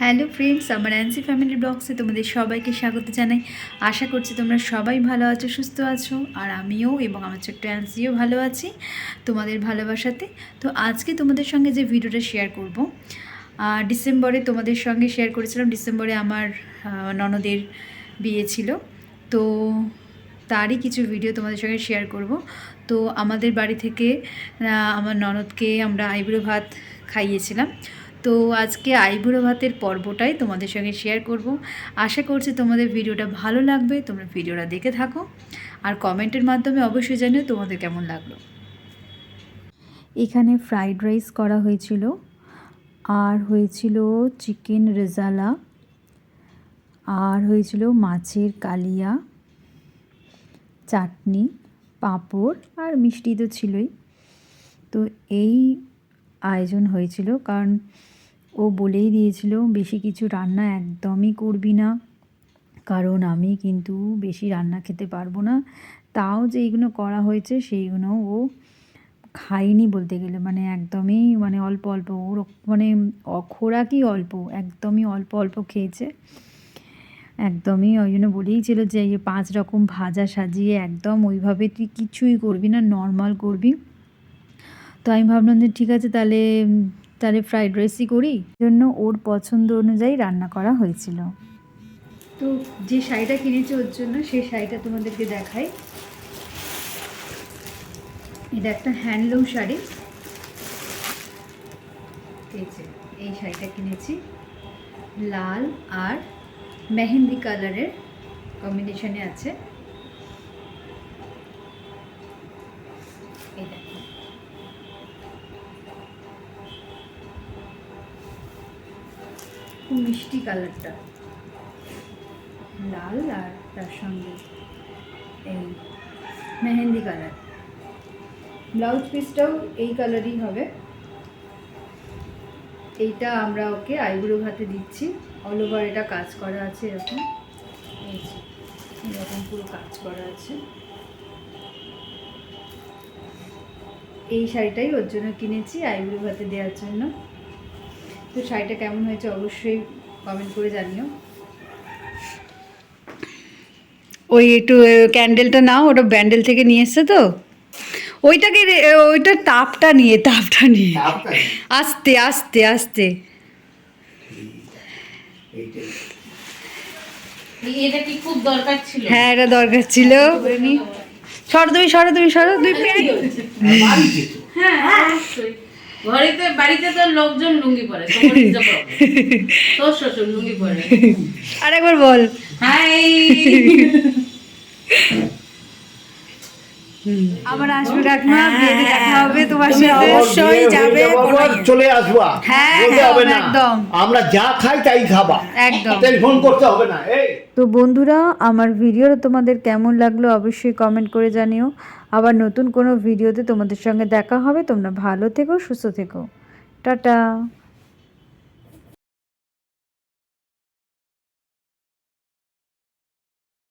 Hello friends, আমার অ্যান্সি family ব্লগসে তোমাদের সবাইকে স্বাগত জানাই। আশা করছি তোমরা সবাই ভালো আছো, সুস্থ আছো, আর আমিও এবং আমার ছোট্ট অ্যান্সিও ভালো আছি তোমাদের ভালোবাসাতে। তো আজকে তোমাদের সঙ্গে যে ভিডিওটা শেয়ার করব ডিসেম্বরে তোমাদের সঙ্গে শেয়ার করেছিলাম। ডিসেম্বরে আমার ননদের বিয়ে ছিল। তো তারই কিছু ভিডিও তোমাদের সঙ্গে শেয়ার করব। তো আমাদের বাড়ি থেকে আমার ননদকে আমরা আইবুড়ো ভাত খাইয়েছিলাম। তো আজকে আইবুড়ো ভাতের পর্বটাই তোমাদের সঙ্গে শেয়ার করব। আশা করছি তোমাদের ভিডিওটা ভালো লাগবে, তোমরা ভিডিওটা দেখে থাকো। আর কমেন্টের মাধ্যমে অবশ্যই জানিও তোমাদের কেমন লাগল। এখানে ফ্রাইড রাইস করা হয়েছিল, আর হয়েছিল চিকেন রেজালা আর হয়েছিল মাছের কালিয়া, চাটনি, পাঁপড়, আর মিষ্টি তো ছিলই। তো এই আয়োজন হয়েছিল, কারণ ও বলেই দিয়েছিল, বেশি কিছু রান্না একদমই করবি না, কারণ আমি কিন্তু বেশি রান্না খেতে পারব না। তাও যে এইগুলো করা হয়েছে, সেইগুলো ও খায়নি বলতে গেলে। মানে একদমই মানে অল্প অল্প ওর মানে অখোরাকই অল্প, একদমই অল্প অল্প খেয়েছে। একদমই ওই জন্য বলেইছিল যে, এই পাঁচ রকম ভাজা সাজিয়ে একদম ওইভাবে তুই কিছুই করবি না, নর্মাল করবি। তো আমি ভাবলাম যে ঠিক আছে, তাহলে তাহলে ফ্রাইড রাইসই করি। জন্য ওর পছন্দ অনুযায়ী রান্না করা হয়েছিল। তো যে শাড়িটা কিনেছি ওর জন্য, সেই শাড়িটা তোমাদেরকে দেখাই। এটা একটা হ্যান্ডলুম শাড়ি। এই এই শাড়িটা কিনেছি। লাল আর মেহেন্দি কালারের কম্বিনেশনে আছে। খুব মিষ্টি কালারটা। লাল আর তার সঙ্গে এই মেহেন্দি কালার। ব্লাউজ পিসটাও এই কালারই হবে। এইটা আমরা ওকে আইবুড়ো ভাতে দিচ্ছি। অল ওভার এটা কাজ করা আছে এরকম। এরকম পুরো কাজ করা আছে। এই শাড়িটাই ওর জন্য কিনেছি আইবুড়ো ভাতে দেওয়ার জন্য। তো শাড়িটা কেমন হয়েছে অবশ্যই কমেন্ট করে জানিও। ওই একটু ক্যান্ডেলটা নাও ওটা ব্যান্ডেল থেকে নিয়ে এসছে তো। ওইটাকে ওইটা তাপটা নিয়ে তাপটা নিয়ে। আস্তে আস্তে আস্তে। এটা কি খুব দরকার ছিল? হ্যাঁ এটা দরকার ছিল। সরো তুমি সরো তুমি সরো। তুমি হ্যাঁ অবশ্যই। ঘরেতে বাড়িতে তো লোকজন লুঙ্গি পরে তোর শ্বশুর লুঙ্গি পরে। আরেকবার বল। হাই। আবার আসবে কাকিমা বিয়েতে দেখা হবে তোমার সাথে অবশ্যই যাবে চলে আসবা। হ্যাঁ, হ্যাঁ, হবে না। একদম। আমরা যা খাই তাই খাবা। একদম। টেলিফোন করতে হবে না এই। তো বন্ধুরা আমার ভিডিওটা তোমাদের কেমন লাগল অবশ্যই কমেন্ট করে জানিও। আবার নতুন কোনো ভিডিওতে তোমাদের সঙ্গে দেখা হবে। তোমরা ভালো থেকো সুস্থ থেকো। টাটা।